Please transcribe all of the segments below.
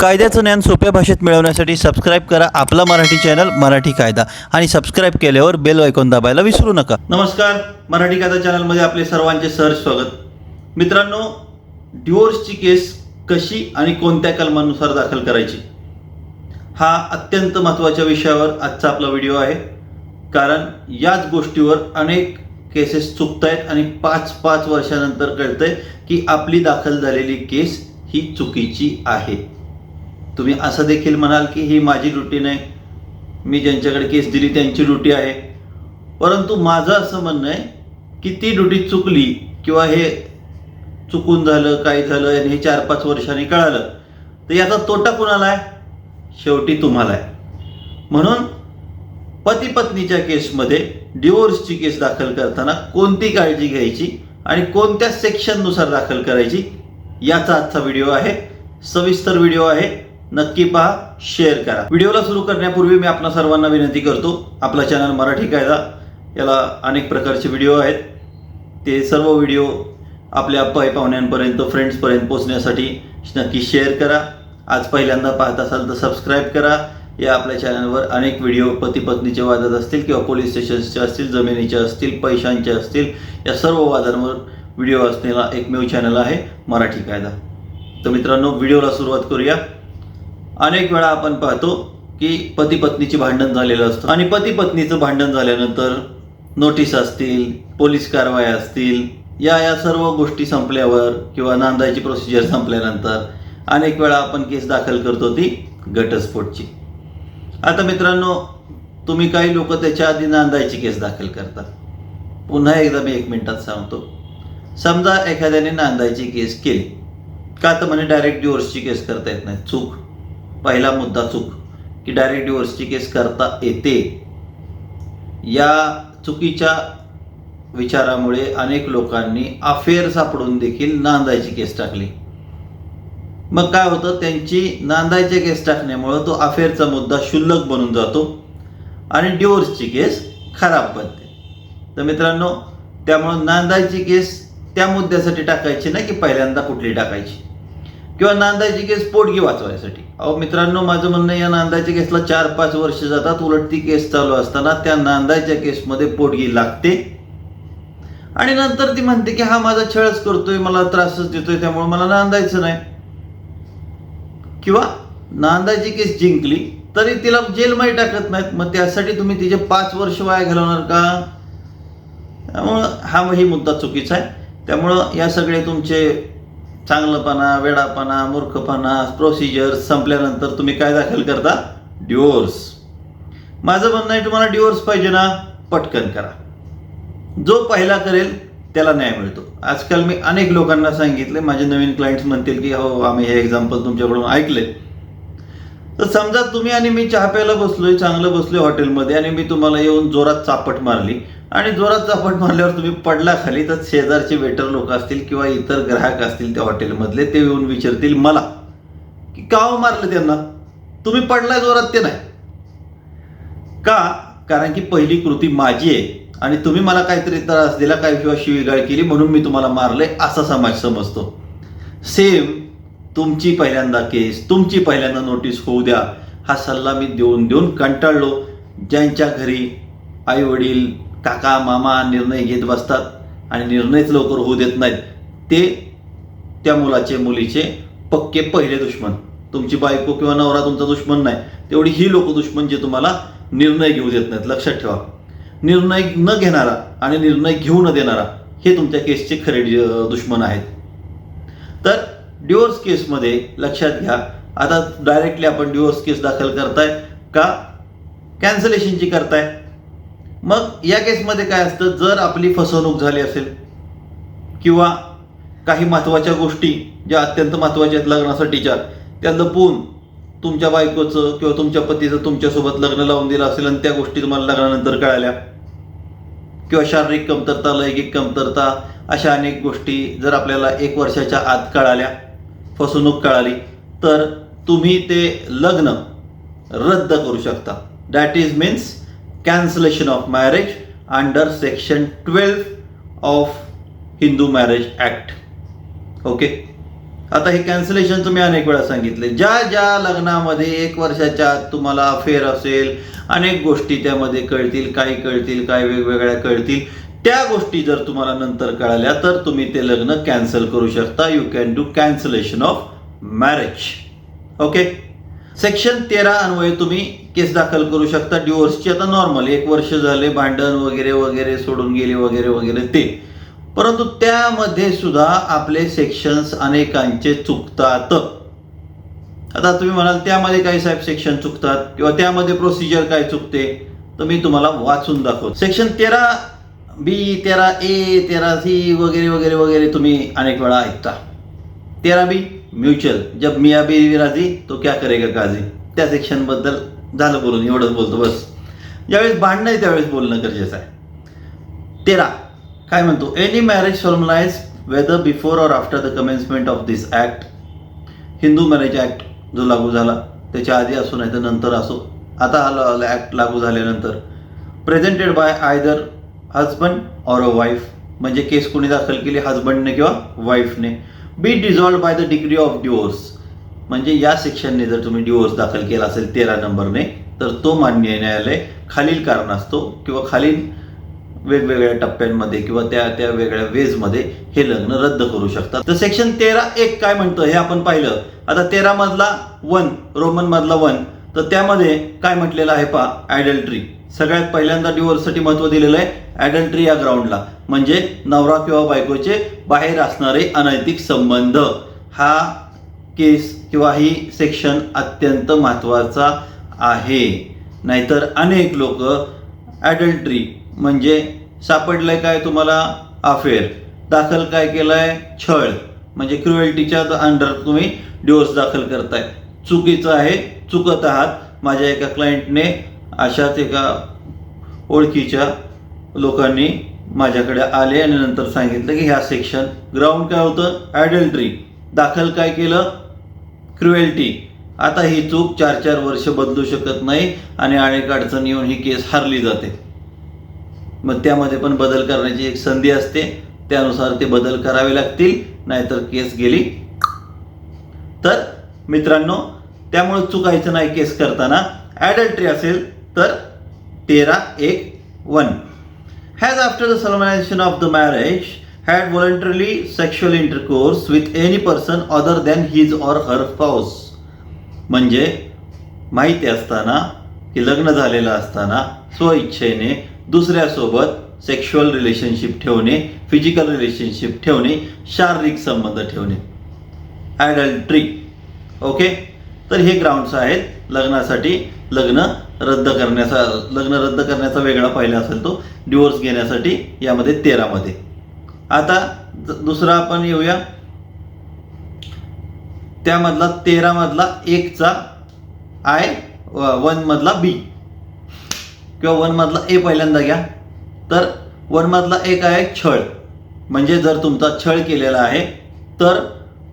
कायद्याचं ज्ञान सोप्या भाषेत मिळवण्यासाठी सबस्क्राईब करा आपला मराठी चॅनल मराठी कायदा. आणि सबस्क्राईब केल्यावर बेल ऐकून दाबायला विसरू नका. नमस्कार मराठी कायदा चॅनलमध्ये आपले सर्वांचे सहर्ष स्वागत. मित्रांनो डिवोर्सची केस कशी आणि कोणत्या कलमानुसार दाखल करायची? हा अत्यंत महत्त्वाच्या विषयावर आजचा आपला व्हिडिओ आहे. कारण याच गोष्टीवर अनेक केसेस चुकत आहेत आणि पाच पाच वर्षानंतर कळतंय की आपली दाखल झालेली केस ही चुकीची आहे. तुम्ही असं देखील म्हणाल की ही माझी ड्युटी नाही. मी ज्यांच्याकडे केस दिली त्यांची ड्युटी आहे. परंतु माझं असं म्हणणं आहे की ती ड्युटी चुकली किंवा हे चुकून झालं काय झालं आणि हे चार पाच वर्षांनी कळालं तर याचा तोटा कुणाला आहे? शेवटी तुम्हाला आहे. म्हणून पती पत्नीच्या केसमध्ये डिवोर्सची केस दाखल करताना कोणती काळजी घ्यायची आणि कोणत्या सेक्शननुसार दाखल करायची याचा आजचा व्हिडिओ आहे. सविस्तर व्हिडिओ आहे. नक्की पहा शेअर करा. व्हिडिओला सुरू करण्यापूर्वी मी आपणा सर्वांना विनंती करतो आपला चॅनल मराठी कायदा याला अनेक प्रकारचे व्हिडिओ आहेत. ते सर्व व्हिडिओ आपल्या पाय पाहुण्यांपर्यंत फ्रेंड्सपर्यंत पोहोचण्यासाठी नक्की शेअर करा. आज पहिल्यांदा पाहत असाल तर सबस्क्राईब करा. या आपल्या चॅनलवर अनेक व्हिडिओ पती पत्नीचे वादात असतील किंवा पोलीस स्टेशन्सचे असतील जमिनीचे असतील पैशांचे असतील या सर्व वादांवर व्हिडिओ असलेला एकमेव चॅनल आहे मराठी कायदा. तर मित्रांनो व्हिडिओला सुरुवात करूया. अनेक वेळा आपण पाहतो की पती पत्नीची भांडण झालेलं असतं. आणि पती पत्नीचं भांडण झाल्यानंतर नोटीस असतील पोलीस कारवाई असतील या या सर्व गोष्टी संपल्यावर किंवा नांदायची प्रोसिजर संपल्यानंतर अनेक वेळा आपण केस दाखल करतो ती घटस्फोटची. आता मित्रांनो तुम्ही काही लोक त्याच्या आधी नांदायची केस दाखल करता पुन्हा एकदा मी एक मिनिटात सांगतो. समजा एखाद्याने नांदायची केस केली. का तर म्हणे डायरेक्ट डिवोर्सची केस करता येत नाही. चूक. पहिला मुद्दा चूक की डायरेक्ट डिवोर्सची केस करता येते. या चुकीच्या विचारामुळे अनेक लोकांनी अफेअर सापडून देखील नांदायची केस टाकली. मग काय होतं? त्यांची नांदायची केस टाकण्यामुळं तो अफेअरचा मुद्दा शुल्लक बनून जातो आणि डिवोर्सची केस खराब बनते. तर मित्रांनो त्यामुळं नांदायची केस त्या मुद्द्यासाठी टाकायची नाही की पहिल्यांदा कुठली टाकायची? किंवा नांदायची केस पोटगी वाचवायसाठी. अहो मित्रांनो माझं म्हणणं या नांदायच्या केसला चार पाच वर्ष जातात. उलट ती केस चालू असताना त्या नांदायच्या केसमध्ये पोटगी लागते. आणि नंतर ती म्हणते की हा माझा छळच करतोय मला त्रासच देतोय त्यामुळे मला नांदायचं नाही. किंवा नांदायची केस जिंकली तरी तिला जेलमध्ये टाकत नाहीत. मग त्यासाठी तुम्ही तिचे पाच वर्ष वाया घालवणार का? त्यामुळं हा ही मुद्दा चुकीचा आहे. त्यामुळं या सगळे तुमचे चांगलंपणा वेडापणा मूर्खपणा प्रोसिजर संपल्यानंतर तुम्ही काय दाखल करता? डिवोर्स माझं म्हणणं आहे तुम्हाला डिवोर्स पाहिजे ना पटकन करा. जो पहिला करेल त्याला न्याय मिळतो. आजकाल मी अनेक लोकांना सांगितले माझे नवीन क्लायंट्स म्हणतील की हो आम्ही हे एक्झाम्पल तुमच्याकडून ऐकले. तर समजा तुम्ही आणि मी चहा प्यायला बसलोय चांगलं बसलोय हॉटेलमध्ये आणि मी तुम्हाला येऊन जोरात चापट मारली. आणि जोरात चापट मारल्यावर तुम्ही पडला खाली तर शेजारचे वेटर लोक असतील किंवा इतर ग्राहक असतील त्या हॉटेलमधले ते येऊन विचारतील मला की का हो मारलं त्यांना? तुम्ही पडलाय जोरात ते नाही. का? कारण की पहिली कृती माझी आहे आणि तुम्ही मला काहीतरी त्रास दिला काय किंवा शिवीगाळ केली म्हणून मी तुम्हाला मारले असा समाज समजतो. सेम तुमची पहिल्यांदा केस तुमची पहिल्यांदा नोटीस होऊ द्या हा सल्ला मी देऊन देऊन कंटाळलो. ज्यांच्या घरी आई वडील काका मामा निर्णय घेत बसतात आणि निर्णयच लवकर होऊ देत नाहीत. ते त्या मुलाचे मुलीचे पक्के पहिले दुश्मन. तुमची बायको किंवा नवरा तुमचा दुश्मन नाही. तेवढी ही लोक दुश्मन जे तुम्हाला निर्णय घेऊ देत नाहीत. लक्षात ठेवा. निर्णय न घेणारा आणि निर्णय घेऊ न देणारा हे तुमच्या केसचे खरे दुश्मन आहेत. तर डिवोर्स केसमध्ये लक्षात घ्या. आता डायरेक्टली आपण डिवोर्स केस दाखल करताय का? कॅन्सलेशनची करताय? मग या केसमध्ये काय असतं? जर आपली फसवणूक झाली असेल किंवा काही महत्त्वाच्या गोष्टी ज्या अत्यंत महत्त्वाच्या आहेत लग्नासाठीच्या त्या लपवून तुमच्या बायकोचं किंवा तुमच्या पतीचं तुमच्यासोबत लग्न लावून दिलं असेल आणि त्या गोष्टी तुम्हाला लग्नानंतर कळाल्या. किंवा शारीरिक कमतरता लैंगिक कमतरता अशा अनेक गोष्टी जर आपल्याला एक वर्षाच्या आत कळाल्या फसवणूक कळाली तर तुम्ही ते लग्न रद्द करू शकता. That is means cancellation of marriage under section twelve of Hindu marriage act okay आता हे कॅन्सलेशनचं मी अनेक वेळा सांगितले. ज्या ज्या लग्नामध्ये एक वर्षाच्या आत तुम्हाला अफेअर असेल अनेक गोष्टी त्यामध्ये कळतील काही कळतील काही वेगवेगळ्या कळतील त्या गोष्टी जर तुम्हाला नंतर कळाल्या तर तुम्ही ते लग्न कॅन्सल करू शकता. You can do cancellation of marriage okay section तेरा अन्वये तुम्ही केस दाखल करू शकता. डिवोर्सची आता नॉर्मल एक वर्ष झाले भांडण वगैरे वगैरे सोडून गेले वगैरे वगैरे ते. परंतु त्यामध्ये सुद्धा आपले सेक्शन्स अनेकांचे चुकतात. आता तुम्ही म्हणाल त्यामध्ये काही साहेब सेक्शन चुकतात? किंवा त्यामध्ये प्रोसिजर काय चुकते? तर मी तुम्हाला वाचून दाखवतो. सेक्शन तेरा बी तेरा ए तेरा सी वगैरे वगैरे वगैरे तुम्ही अनेक वेळा ऐकता. तेरा बी. म्युच्युअल. जब मिया बी राजी तो क्या करेगा काजी? त्या सेक्शनबद्दल झालं बोलून एवढंच बोलतो बस. ज्यावेळेस भांडणं आहे त्यावेळेस बोलणं गरजेचं आहे. तेरा. काय म्हणतो? Any marriage formalise whether before or after the commencement of this act Hindu marriage act जो लागू झाला त्याच्या आधी असो नाही तर नंतर असो. आता हा ॲक्ट लागू झाल्यानंतर presented by either husband or a wife म्हणजे केस कोणी दाखल केली हजबंडने किंवा वाईफने be dissolved by the degree of divorce म्हणजे या सेक्शनने जर तुम्ही डिवोर्स दाखल केला असेल तेरा नंबरने तर तो मान्य न्यायालय खालील कारणास्तव किंवा खालील वेगवेगळ्या टप्प्यांमध्ये किंवा त्या त्या वेगळ्या वेजमध्ये हे लग्न रद्द करू शकतात. तर सेक्शन तेरा एक काय म्हणतं हे आपण पाहिलं. आता तेरा मधला वन रोमन मधला वन तर त्यामध्ये काय म्हटलेलं आहे पा ॲडल्ट्री सगळ्यात पहिल्यांदा डिवोर्ससाठी महत्त्व दिलेलं आहे ॲडल्ट्री या ग्राउंडला म्हणजे नवरा किंवा बायकोचे बाहेर असणारे अनैतिक संबंध. हा केस किंवा ही सेक्शन अत्यंत महत्त्वाचा आहे. नाहीतर अनेक लोक ॲडल्ट्री म्हणजे सापडलंय काय तुम्हाला? अफेअर दाखल काय केलंय? छळ. म्हणजे क्रुएल्टीच्या अंडर तुम्ही डिवोर्स दाखल करताय. चुकीचं आहे. चुकत आहात. माझ्या एका क्लायंटने अशाच एका ओळखीच्या लोकांनी माझ्याकडे आले आणि नंतर सांगितलं की ह्या सेक्शन ग्राउंड काय होतं? ॲडल्ट्री दाखल काय केलं? क्रुएल्टी आता ही चूक चार चार वर्ष बदलू शकत नाही आणि अनेक अडचण येऊन ही केस हारली जाते. मग त्यामध्ये पण बदल करण्याची एक संधी असते. त्यानुसार ते बदल करावे लागतील नाहीतर केस गेली. तर मित्रांनो त्यामुळे चुकायचं नाही केस करताना. ॲडल्ट्री असेल तर तेरा एक one. Has after the solemnization of the marriage had voluntarily sexual intercourse with any person other than his or her spouse म्हणजे माहिती असताना की लग्न झालेलं असताना स्वइच्छेने दुसऱ्यासोबत सेक्शुअल रिलेशनशिप ठेवणे फिजिकल रिलेशनशिप ठेवणे शारीरिक संबंध ठेवणे. ॲडल्ट्री ओके तर हे ग्राउंड्स आहेत. लग्नासाठी लग्न रद्द करण्याचा लग्न रद्द करण्याचा वेगळा पहिला असेल तो डिवोर्स घेण्यासाठी यामध्ये तेरामध्ये. आता दुसरा आपण येऊया. त्यामधला तेरामधला एकचा आय वनमधला बी. किंवा वन मधला ए पहिल्यांदा घ्या. तर वन मधला एक आहे छळ. म्हणजे जर तुमचा छळ केलेला आहे तर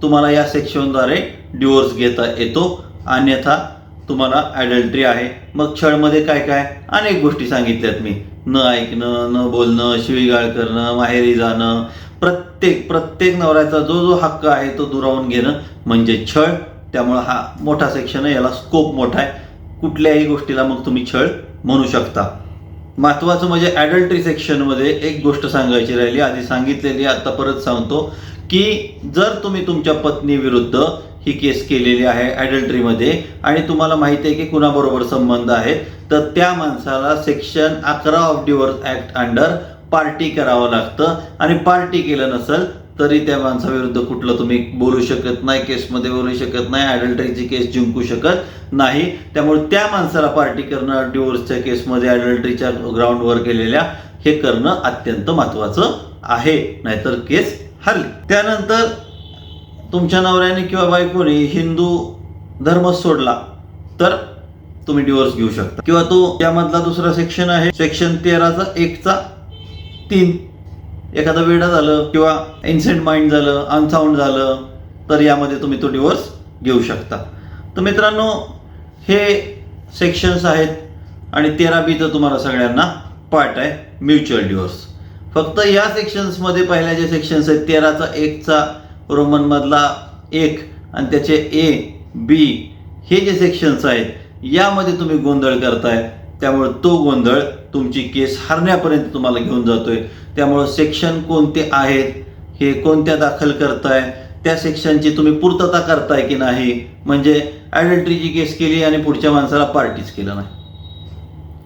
तुम्हाला या सेक्शनद्वारे डिवोर्स घेता येतो. अन्यथा तुम्हाला ॲडल्ट्री आहे. मग छळमध्ये काय काय? अनेक गोष्टी सांगितल्यात मी. न ऐकणं न बोलणं शिवीगाळ करणं माहेरी जाणं. प्रत्येक प्रत्येक नवऱ्याचा जो जो हक्क आहे तो दुरावून घेणं. म्हणजे छळ. त्यामुळं हा मोठा सेक्शन आहे. याला स्कोप मोठा आहे. कुठल्याही गोष्टीला मग तुम्ही छळ म्हणू शकता. महत्वाचं म्हणजे ॲडल्ट्री सेक्शनमध्ये एक गोष्ट सांगायची राहिली. आधी सांगितलेली आता परत सांगतो. की जर तुम्ही तुमच्या पत्नी विरुद्ध ही केस केलेली आहे ॲडल्ट्रीमध्ये आणि तुम्हाला माहिती आहे की कुणाबरोबर संबंध आहे तर त्या माणसाला सेक्शन अकरा of divorce act under party करावं लागतं. आणि पार्टी केलं नसेल तरी त्या माणसाविरुद्ध कुठलं तुम्ही बोलू शकत नाही केसमध्ये बोलू शकत नाही ॲडल्ट्रीची केस जिंकू शकत नाही. त्यामुळे त्या माणसाला पार्टी करणं डिवोर्सच्या केसमध्ये ॲडल्ट्रीच्या ग्राउंडवर केलेल्या हे करणं अत्यंत महत्त्वाचं आहे. नाहीतर केस हरली. त्यानंतर तुमच्या नवऱ्याने किंवा बायकोने हिंदू धर्म सोडला तर तुम्ही डिवोर्स घेऊ शकता. किंवा तो त्यामधला दुसरा सेक्शन आहे सेक्शन तेराचा एकचा तीन. एखादा वेडा झालं किंवा इन्सेंट माइंड झालं अनसाऊंड झालं तर यामध्ये तुम्ही तो डिवोर्स घेऊ शकता. तर मित्रांनो हे सेक्शन्स आहेत आणि तेरा बीचं तुम्हाला सगळ्यांना पार्ट आहे म्युच्युअल डिवोर्स फक्त या सेक्शन्समध्ये पहिल्या जे सेक्शन्स आहेत तेराचा एकचा रोमनमधला एक आणि त्याचे ए बी हे जे सेक्शन्स आहेत यामध्ये तुम्ही गोंधळ करताय. त्यामुळे तो गोंधळ तुमची केस हरण्यापर्यंत तुम्हाला घेऊन जातोय. त्यामुळं सेक्शन कोणते आहेत हे कोणत्या दाखल करताय त्या सेक्शनची तुम्ही पूर्तता करताय की नाही? म्हणजे ॲडल्ट्रीची केस केली आणि पुढच्या माणसाला पार्टीच केलं नाही.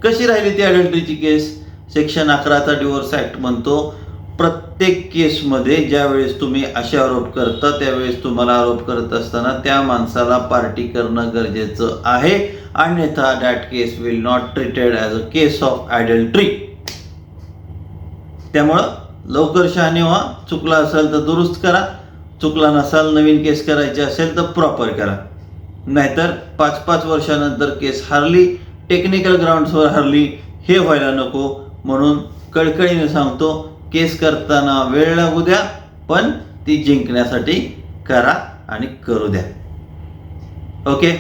कशी राहिली ती ॲडल्ट्रीची केस? सेक्शन अकराचा डिवोर्स ॲक्ट म्हणतो. प्रत्येक केसमध्ये ज्यावेळेस तुम्ही असे आरोप करता त्यावेळेस तुम्हाला आरोप करत असताना त्या माणसाला पार्टी करणं गरजेचं आहे. अन्यथा that case will not treated as a case of adultery त्यामुळं लवकर शहाणे व्हा. चुकला असेल तर दुरुस्त करा. चुकला नसाल नवीन केस करायची असेल तर प्रॉपर करा. नाहीतर पाच पाच वर्षानंतर केस हारली टेक्निकल ग्राउंड्सवर हरली हे व्हायला नको. म्हणून कळकळीने सांगतो केस करताना वेळ लागू द्या पण ती जिंकण्यासाठी करा आणि करू द्या. ओके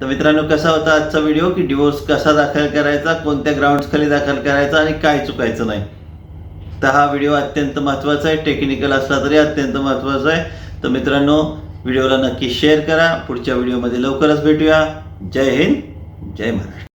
तर मित्रांनो कसा होता आजचा व्हिडिओ की डिवोर्स कसा दाखल करायचा कोणत्या ग्राउंड्सखाली दाखल करायचा आणि काय चुकायचं नाही? तर हा व्हिडिओ अत्यंत महत्त्वाचा आहे. टेक्निकल असला तरी अत्यंत महत्त्वाचा आहे. तर मित्रांनो व्हिडिओला नक्की शेअर करा. पुढच्या व्हिडिओमध्ये लवकरच भेटूया. जय हिंद जय महाराष्ट्र.